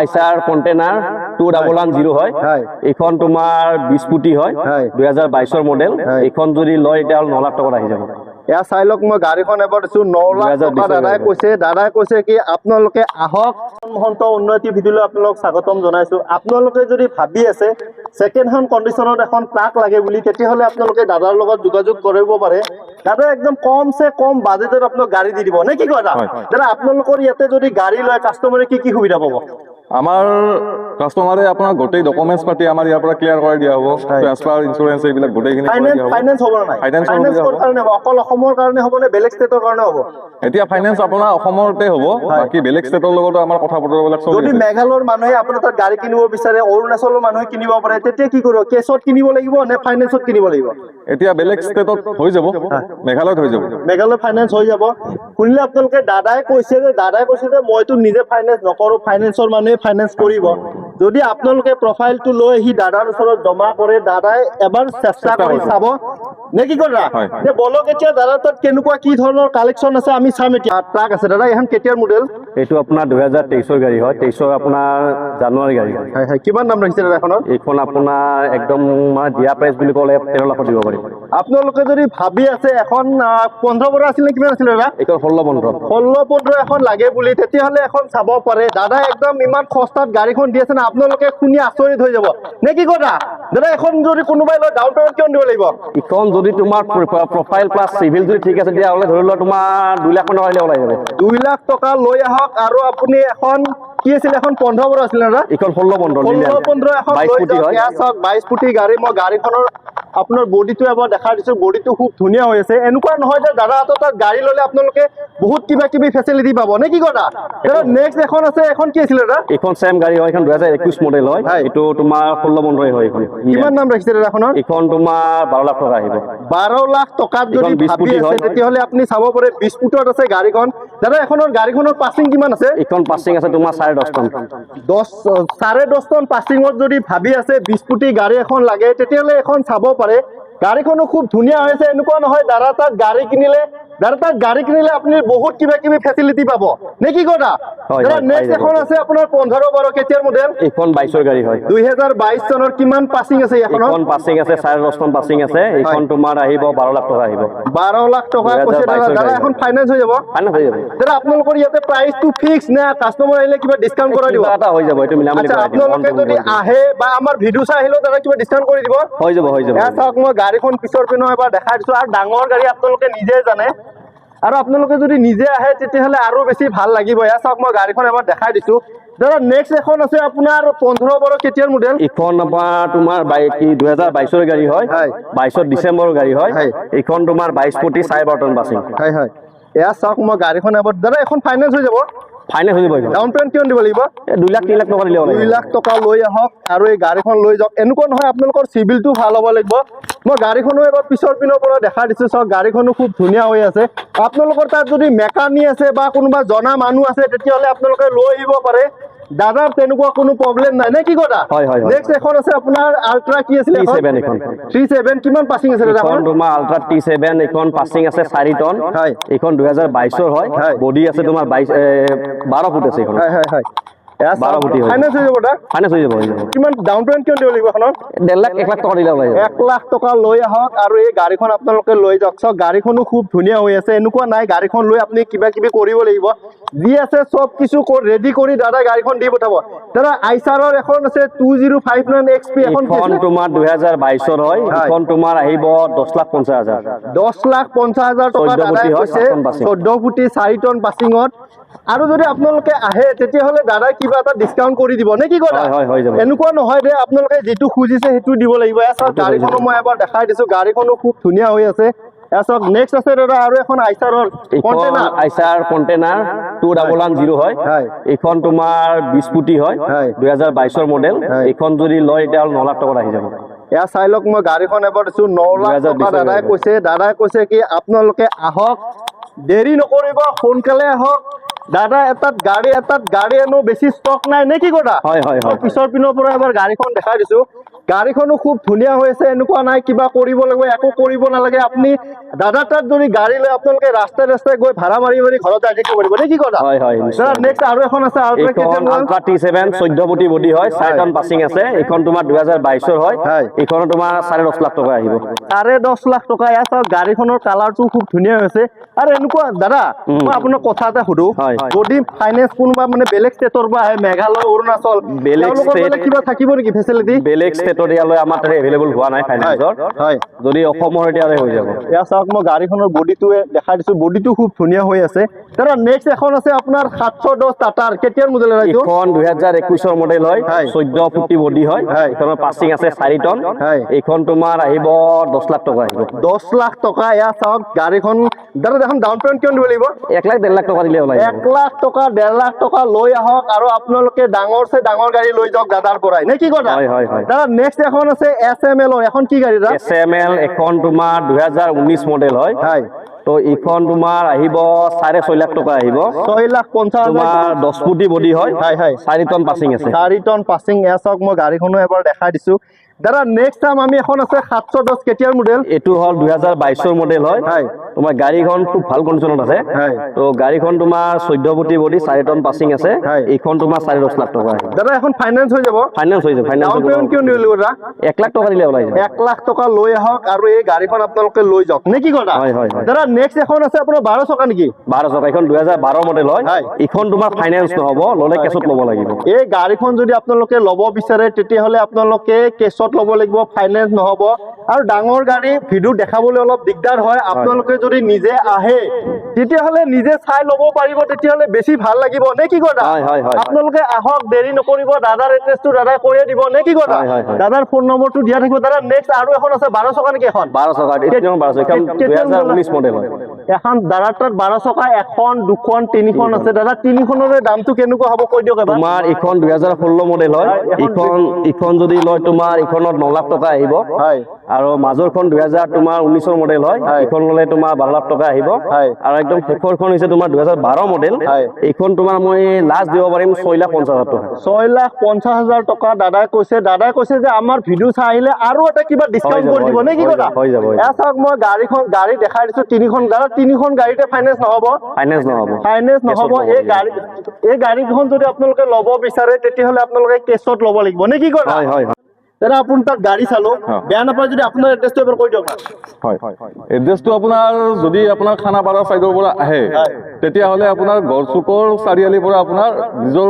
Eicher container two double one zero' হয়। এইখন তোমাৰ বিশ ফুটি হয়। দুহেজাৰ বাইছৰ মডেল। এইখন যদি লয় তেতিয়া ন লাখ টকাত আহি যাব। এয়া চাই লওক মই গাড়ীখন এবাৰ দিছো ন লাখ টকা দাদাই কৈছে দাদাই কৈছে কি আপোনালোকে আহক মহন্ত উন্নতি ভিডিঅ'লৈ আপোনালোক স্বাগতম জনাইছো। আপোনালোকে যদি ভাবি আছে ছেকেণ্ড হেণ্ড কণ্ডিশ্যনত এখন ট্ৰাক লাগে বুলি তেতিয়াহ'লে আপোনালোকে দাদাৰ লগত যোগাযোগ কৰিব পাৰে। দাদা একদম কমচে কম বাজেটত আপোনাক গাড়ী দি দিব। নে কি কয় দাদা? আপোনালোকৰ ইয়াতে যদি গাড়ী লয় কাষ্টমাৰে কি কি সুবিধা পাব? আমাৰ কাষ্টমাৰে আপোনাৰ গোটেই ডকুমেণ্টছ পাতি আমাৰ ইয়াৰ পৰা ক্লিয়াৰ কৰাই দিয়া হ'ব। ট্ৰান্সফাৰ ইঞ্চুৰেঞ্চ এইবিলাক গোটেইখিনি ফাইনেন্স হ'ব। ফাইনেন্স হ'ব নাই? ফাইনেন্স। কাৰণে অকল অসমৰ কাৰণে হ'ব নে বেলেগ ষ্টেটৰ কাৰণে হ'ব? এতিয়া ফাইনেন্স আপোনাৰ অসমতে হ'ব বাকী বেলেগ ষ্টেটৰ লগতো আমাৰ কথা বতৰাবিলাক চলি যদি মেঘালয়ৰ মানুহে আপোনাৰ তাত গাড়ী কিনিব বিচাৰে অৰুণাচলৰ মানুহে কিনিব পাৰে তেতিয়া কি কৰিব? কেছত কিনিব লাগিব নে ফাইনেন্সত কিনিব লাগিব? এতিয়া বেলেগ ষ্টেটত হৈ যাব। মেঘালয়ত হৈ যাব। মেঘালয় ফাইনেন্স হৈ যাব। শুনিলে আপোনালোকে দাদাই কৈছে যে দাদাই কৈছে যে মইতো নিজে ফাইনেন্স নকৰো ফাইনেন্সৰ মানুহে ফাইনেন্স কৰিব যদি আপোনালোকে প্ৰফাইলটো লৈ আহি দাদাৰ ওচৰত জমা কৰে দাদাই এবাৰ চেষ্টা কৰি চাব। নে কি কৰা যে বলক এতিয়া দাদাৰ তাত কেনেকুৱা কি ধৰণৰ কালেকশ্যন আছে আমি চাম এতিয়া। ট্ৰাক আছে। দাদা এখন কেতিয়াৰ মডেল এইটো আপোনাৰ দুহেজাৰ তেইছৰ গাড়ী হয়। তেইছৰ আপোনাৰ জানুৱাৰী গাড়ী হয়। হয় কিমান দাম ৰাখিছে দাদা এখনৰ এইখন আপোনাৰ একদম মানে দিয়া প্ৰাইচ বুলি ক'লে তেৰ লাখত দিব পাৰিম আপোনালোকে যদি ভাবি আছে এখন পোন্ধৰ বছৰ আছিল নে কিমান আছিলে দাদা? এইখন ষোল্ল পোন্ধৰ। ষোল্ল পোন্ধৰ এখন লাগে বুলি তেতিয়াহ'লে এখন চাব পাৰে। দাদা একদম ইমান সস্তাত গাড়ীখন দি আছে না আপোনালোকে শুনি আচৰিত হৈ যাব। নে কি কথা? দাদা এখন যদি কোনোবাই লয় ডাউন পেমেণ্ট কিমান দিব লাগিব? ইখন যদি তোমাৰ প্ৰফাইল প্লাছ চিভিল যদি ঠিক আছে তেতিয়াহ'লে ধৰি লোৱা তোমাৰ দুই লাখ মান টকা ওলাই যাব। দুই লাখ টকা লৈ আহক আৰু আপুনি এখন কি আছিলে এখন? পোন্ধৰ বছৰ আছিলে দাদা পোন্ধৰ ষোল্ল পোন্ধৰ এখন বাইছ লৈ ফুটি হয়। গাড়ী মই গাড়ীখনৰ আপোনাৰ বডিটো এবাৰ দেখাই দিছোঁ। বডিটো খুব ধুনীয়া হৈ আছে। এনেকুৱা নহয় যে দাদা হাতৰ তাত গাড়ী ল'লে আপোনালোকে বহুত কিবা কিবি ফেচিলিটি পাব। নে কি কথা? নেক্সট এখন আছে। এখন কি আছিলে দাদা? এইখন ছেম গাড়ী হয়। এইখন দুহেজাৰ একৈছ মডেল হয়। এইটো তোমাৰ ষোল্ল পোন্ধৰই হয় এইখন। কিমান দাম ৰাখিছে দাদাখনৰ এইখন তোমাৰ বাৰ লাখ টকা আহিব। বাৰ লাখ টকাত যদি বিশ ভাবি ফুটি আছে। তেতিয়াহ'লে আপুনি চাব পাৰে বিশ ফুটত আছে গাড়ীখন। দাদা এখনৰ গাড়ীখনৰ পাছিং কিমান আছে? এইখন পাছিং আছে তোমাৰ চাৰে দহ টন দহ চাৰে দহ টন পাছিঙত যদি ভাবি আছে বিশ ফুটি গাড়ী এখন লাগে তেতিয়াহ'লে এখন চাব পাৰে। গাড়ীখনো খুব ধুনীয়া হৈ আছে এনেকুৱা নহয় দাদা তাত গাড়ী কিনিলে দাদা গাড়ী কিনিলে আপুনি বহুত কিবা কিবি ফেচিলিটি পাব। নে কি কথা? দাদা নেক্সট এখন আছে আপোনাৰ পোন্ধৰ বাৰ কেতিয়াৰ মডেল এইখন বাইছৰ গাড়ী হয়। দুইহেজাৰ বাইশ চনৰ কিমান পাছিং আছে এইখনত? এইখন পাছিং আছে চাৰে দহ টন পাছিং আছে এইখন তোমাৰ আহিব বাৰ লাখ টকা আহিব। বাৰ লাখ টকা কৈছে দাদা দাদা এখন ফাইনেন্স হৈ যাব। ফাইনেন্স হৈ যাব। দাদা আপোনালোকৰ ইয়াতে প্ৰাইচটো ফিক্স নে? কাষ্টমাৰ আহিলে কিবা ডিছকাউণ্ট কৰাই দিব? এটা হৈ যাব এইটো মিলামিলি আচ্ছা আপোনালোকে যদি আহে বা আমাৰ ভিডিঅ' চাই আহিলেও দাদা কিবা ডিছকাউণ্ট কৰি দিব। হৈ যাব হৈ যাব। চাওক মই গাড়ীখন পিছৰ পিনেও এবাৰ দেখাই দিছো। আৰু ডাঙৰ গাড়ী আপোনালোকে নিজে জানে। আৰু আপোনালোকে যদি নিজে আহে তেতিয়াহ'লে আৰু বেছি ভালো লাগিব। এয়া চাওক মই গাড়ীখন এবাৰ দেখাই দিছো। দাদা নেক্সট এখন আছে আপোনাৰ পোন্ধৰ বাৰ কেতিয়াৰ মডেল এইখন আপোনাৰ তোমাৰ কি দুহেজাৰ বাইছৰ গাড়ী হয়। বাইছৰ ডিচেম্বৰৰ গাড়ী হয়। এইখন তোমাৰ বাইছ ফুটি চাৰে বাৰ টন হয় হয়। এয়া চাওক মই গাড়ীখন এবাৰ দাদা এখন ফাইনেন্স হৈ যাব। ফাইনেন্স হৈ যাব ডাউন পেমেণ্ট কিমান দিব লাগিব? দুই লাখ তিনি লাখ টকা দিলে দুই লাখ টকা লৈ আহক আৰু এই গাড়ীখন লৈ যাওক। এনেকুৱা নহয় আপোনালোকৰ চিভিলটো ভালো হ'ব লাগিব। মই গাড়ীখনো এবাৰ পিছৰ পিনৰ পৰা দেখা দিছোঁ। চাওক গাড়ীখনো খুব ধুনীয়া হৈ আছে। আপোনালোকৰ তাত যদি মেকানিক আছে বা কোনোবা জনা মানুহ আছে তেতিয়াহ'লে আপোনালোকে লৈ আহিব পাৰে। দাদাৰ তেনেকুৱা কোনো প্ৰব্লেম নাই নে কি কথা হয়, হয়। নেক্সট এখন আছে আপোনাৰ আল্ট্ৰা কি আছিলে T7 এখন। থ্ৰী ছেভেন কিমান পাছিং আছে দাদা এখন তোমাৰ আল্ট্ৰা টি ছেভেন এইখন পাছিং আছে চাৰি টন হয়। এইখন দুহেজাৰ বাইছৰ হয়। বডি আছে তোমাৰ বাইছ বাৰ ফুট আছে এইখন হয় হয় হয় ফুটি হয়। ফাইনেন্স হৈ যাব দাদা ফাইনেন্স হৈ যাব কিমান ডাউন পেমেণ্ট কিমান দিব লাগিব এখনত ডেৰ লাখ এক লাখ টকা দিলে ওলাই এক লাখ টকা লৈ আহক আৰু এই গাড়ীখন আপোনালোকে লৈ যাওক। চাওক গাড়ীখনো খুব ধুনীয়া হৈ আছে। এনেকুৱা নাই গাড়ীখন লৈ আপুনি কিবা কিবি কৰিব লাগিব। যি আছে চব কিছু ৰেডি কৰি দাদা গাড়ীখন দি পঠাব। দাদা আইচাৰৰ এখন আছে two zero' five nine X P এখন তোমাৰ দুহেজাৰ বাইছৰ হয়। এইখন তোমাৰ আহিব দহ লাখ পঞ্চাছ হাজাৰ। দহ লাখ পঞ্চাছ হাজাৰ টকা দাদাই কৈছে। চৈধ্য ফুটি চাৰি টন পাছিঙত। আৰু যদি আপোনালোকে আহে তেতিয়াহ'লে দাদাই কিবা এটা ডিছকাউণ্ট কৰি দিব নে কি হয়, হয়। এনেকুৱা নহয় যে আপোনালোকে যিটো খুজিছে সেইটো দিব লাগিব। চাওক গাড়ীখনো মই এবাৰ দেখাই দিছো গাড়ীখনো খুব ধুনীয়া হৈ আছে। চাওক নেক্সট আছে দাদা আৰু এখন আইচাৰৰ এইখন Eicher container two double one zero' হয়। এইখন তোমাৰ বিশ ফুটি হয়। দুহেজাৰ বাইছৰ মডেল। এইখন যদি লয় তেতিয়াহ'লে ন লাখ টকাত আহি যাব। এয়া চাই লওক মই গাড়ীখন এবাৰ দিছো ন লাখ টকা। দাদাই কৈছে দাদাই কৈছে কি আপোনালোকে আহক দেৰি নকৰিব সোনকালে আহক। দাদা এটাত গাড়ী এটাত গাড়ী হেনো বেছি ষ্টক নাই নে কি কথা হয় হয় হয়। পিছৰ পিনৰ পৰা এবাৰ গাড়ীখন দেখাই দিছো। গাড়ীখনো খুব ধুনীয়া হৈ আছে এনেকুৱা নাই কিবা কৰিব লাগিব একো কৰিব নালাগে। আপুনি দাদা তাত যদি গাড়ী লৈ আপোনালোকে ৰাস্তাই ৰাস্তাই গৈ ভাড়া মাৰি মাৰি ঘৰত যাই থাকিব পাৰিব নে কি কথা হয় হয় নেক্সট আৰু এখন আছে আল্ট্ৰা টি ছেভেন চৈধ্য ফুটি বডি হয় চাৰি টন পাছিং আছে। এইখন তোমাৰ দুহেজাৰ বাইছৰ হয়। হয়। এইখনো তোমাৰ চাৰে দহ লাখ টকা আহিব। চাৰে দহ লাখ টকা ইয়াত গাড়ীখনৰ কালাৰটো খুব ধুনীয়া হৈছে। আৰু এনেকুৱা দাদা মই আপোনাক কথা এটা সুধো। হয়। যদি ফাইনেন্স কোনোবা মানে বেলেগ ষ্টেটৰ পৰা আহে মেঘালয় অৰুণাচল বেলেগ মানে কিবা থাকিব নেকি ফেচিলিটি বেলেগ ষ্টেটত ইয়ালৈ আমাৰ তাতে এভেইলেবল হোৱা নাই ফাইনেন্সৰ হয় যদি অসমৰ এতিয়ালৈ হৈ যাব। এয়া চাওক মই গাড়ীখনৰ বডিটোৱে দেখাই দিছো। বডিটো খুব ধুনীয়া হৈ আছে। দাদা নেক্সট এখন আছে আপোনাৰ সাতশ দহ টাটাৰ কেতিয়াৰ মডেল এইটো? এইখন দুহেজাৰ একৈশৰ মডেল হয়। হয়। চৈধ্য ফুটি বডি হয়। হয়। এইখনৰ পাছিং আছে চাৰি টন। এইখন তোমাৰ আহিব দহ লাখ টকা আহিব। দহ লাখ টকা। এয়া চাওক গাড়ীখন দাদা দেখোন ডাউন পেমেণ্ট কিমান দিব লাগিব? এক লাখ ডেৰ লাখ টকা দিলে ওলাই এক লাখ টকা ডেৰ লাখ টকা লৈ আহক আৰু আপোনালোকে ডাঙৰ চে ডাঙৰ গাড়ী লৈ যাওক দাদাৰ পৰাই। নে কি কথা। দাদা নেক্সট এখন আছে এছ এম এলৰ এখন কি গাড়ী এছ এম এল এখন তোমাৰ দুহেজাৰ ঊনৈশ মডেল হয়। হয়। তো এইখন তোমাৰ আহিব চাৰে ছয় লাখ টকা আহিব। ছয় লাখ পঞ্চাছ তোমাৰ দহ ফুটি বডি হয়। চাৰি টন পাছিং আছে। চাৰি টন পাছিং এয়া চাওক মই গাড়ীখনো এবাৰ দেখাই দিছো। দাদা নেক্সট টাইম আমি এখন আছে সাতশ দহ কেতিয়াৰ মডেল এইটো হ'ল দুহেজাৰ বাইছৰ মডেল হয়। তোমাৰ গাড়ীখন খুব ভালো কণ্ডিশ্যনত আছে। তো গাড়ীখন তোমাৰ চৈধ্য ফুটি বডি চাৰি টন পাছিং আছে এইখন তোমাৰ চাৰে দহ লাখ টকা দাদা এখন ফাইনেন্স হৈ যাব। ফাইনেন্স হৈ যাব ডাউন পেমেণ্ট কিয় ফাইনেন্স দাদা? এক লাখ টকা দিলে ওলাই যাব। লাখ টকা লৈ আহক আৰু এই গাড়ীখন আপোনালোকে লৈ যাওক। নে কি কথা? হয়, হয়। দাদা নেক্সট এখন আছে আপোনাৰ বাৰ চকা নেকি? বাৰ চকা এইখন দুহেজাৰ বাৰ মডেল হয়। হয়। এইখন তোমাৰ ফাইনেন্স নহ'ব ল'লে কেছত ল'ব লাগিব। এই গাড়ীখন যদি আপোনালোকে ল'ব বিচাৰে তেতিয়াহ'লে আপোনালোকে কেছত ল'ব লাগিব ফাইনেন্স নহ'ব। আৰু ডাঙৰ গাড়ী ভিডিঅ' দেখাবলৈ অলপ দিগদাৰ হয়। আপোনালোকে যদি নিজে আহে তেতিয়াহ'লে নিজে চাই ল'ব পাৰিব তেতিয়াহ'লে বেছি ভালো লাগিব। নে কি কথা। আপোনালোকে আহক দেৰি নকৰিব দাদাৰ এড্ৰেছটো দাদাই কৈয়ে দিব। নে কি কথা। দাদাৰ ফোন নম্বৰটো দিয়া থাকিব। দাদা নেক্সট আৰু এখন আছে বাৰ চকা নেকি এখন? বাৰ চকা এখন দাদাৰ তাত বাৰ চকা এখন দুখন তিনিখন আছে। দাদা তিনিখনৰে দামটো কেনেকুৱা হ'ব কৈ দিয়ক তোমাৰ এইখন দুহেজাৰ ষোল্ল মডেল হয়। ইখন ইখন যদি লয় তোমাৰ ইখনত ন লাখ টকা আহিব। আৰু মাজৰখন দুহেজাৰ তোমাৰ ঊনৈছৰ মডেল হয়। হয়। ইখন ল'লে তোমাৰ বাৰ লাখ টকা আহিব। আৰু একদম শেষৰখন হৈছে তোমাৰ দুহেজাৰ বাৰ মডেল। এইখন তোমাৰ মই লাষ্ট দিব পাৰিম ছয় লাখ পঞ্চাছ হাজাৰ টকা। ছয় লাখ পঞ্চাছ হাজাৰ টকা দাদাই কৈছে। দাদাই কৈছে যে আমাৰ ভিডিঅ' চাই আহিলে আৰু এটা কিবা ডিছকাউণ্ট কৰি দিব নে কি কথা? যাব, হৈ যাব, চাওক মই গাড়ীখন গাড়ী দেখাই দিছো। তিনিখন দাদা তিনিখন গাড়ীতে ফাইনেন্স নহ'ব। ফাইনেন্স নহ'ব। ফাইনেন্স নহ'ব। এই। গাড়ী এই গাড়ীখন যদি আপোনালোকে ল'ব বিচাৰে তেতিয়াহ'লে আপোনালোকে কেছত ল'ব লাগিব। নে কি কথা? হয় হয়। দাদা আপুনি তাত গাড়ী চালো বেয়া নাপায় যদি আপোনাৰ এড্ৰেছটো এবাৰ কৈ দিয়ক। হয় এড্ৰেছটো আপোনাৰ যদি আপোনাৰ খানাপাৰা ছাইডৰ পৰা আহে হয়। তেতিয়াহ'লে আপোনাৰ গড়চুকৰ চাৰিআলিৰ পৰা আপোনাৰ নিজৰ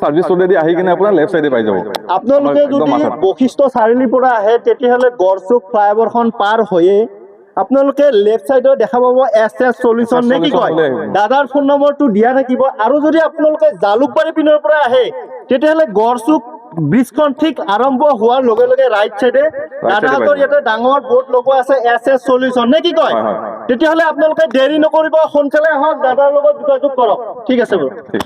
ছাৰ্ভিচ ৰোডেদি আহি কিনে আপোনাৰ লেফ্ট চাইডে পাই যাব আপোনালোকে যদি। বশিষ্ঠ চাৰিআলিৰ পৰা আহে তেতিয়াহ'লে গড়চুক ফ্লাইঅভাৰখন পাৰ হৈয়ে আপোনালোকে লেফ্ট চাইডত দেখা পাব এছ এছ চলিউশ্যন নে কি কয় দাদাৰ ফোন নম্বৰটো দিয়া থাকিব আৰু যদি আপোনালোকে জালুকবাৰী পিনৰ পৰা আহে তেতিয়াহ'লে গড়চুক ব্ৰিজখন ঠিক আৰম্ভ হোৱাৰ লগে লগে ৰাইট চাইডে দাদাহঁতৰ ইয়াতে ডাঙৰ বৰ্ড লগোৱা আছে এছ এছ চলিউশ্যন নে কি কয়। তেতিয়াহ'লে আপোনালোকে দেৰি নকৰিব সোনকালে আহক দাদাৰ লগত যোগাযোগ কৰক। ঠিক আছে বাৰু ঠিক।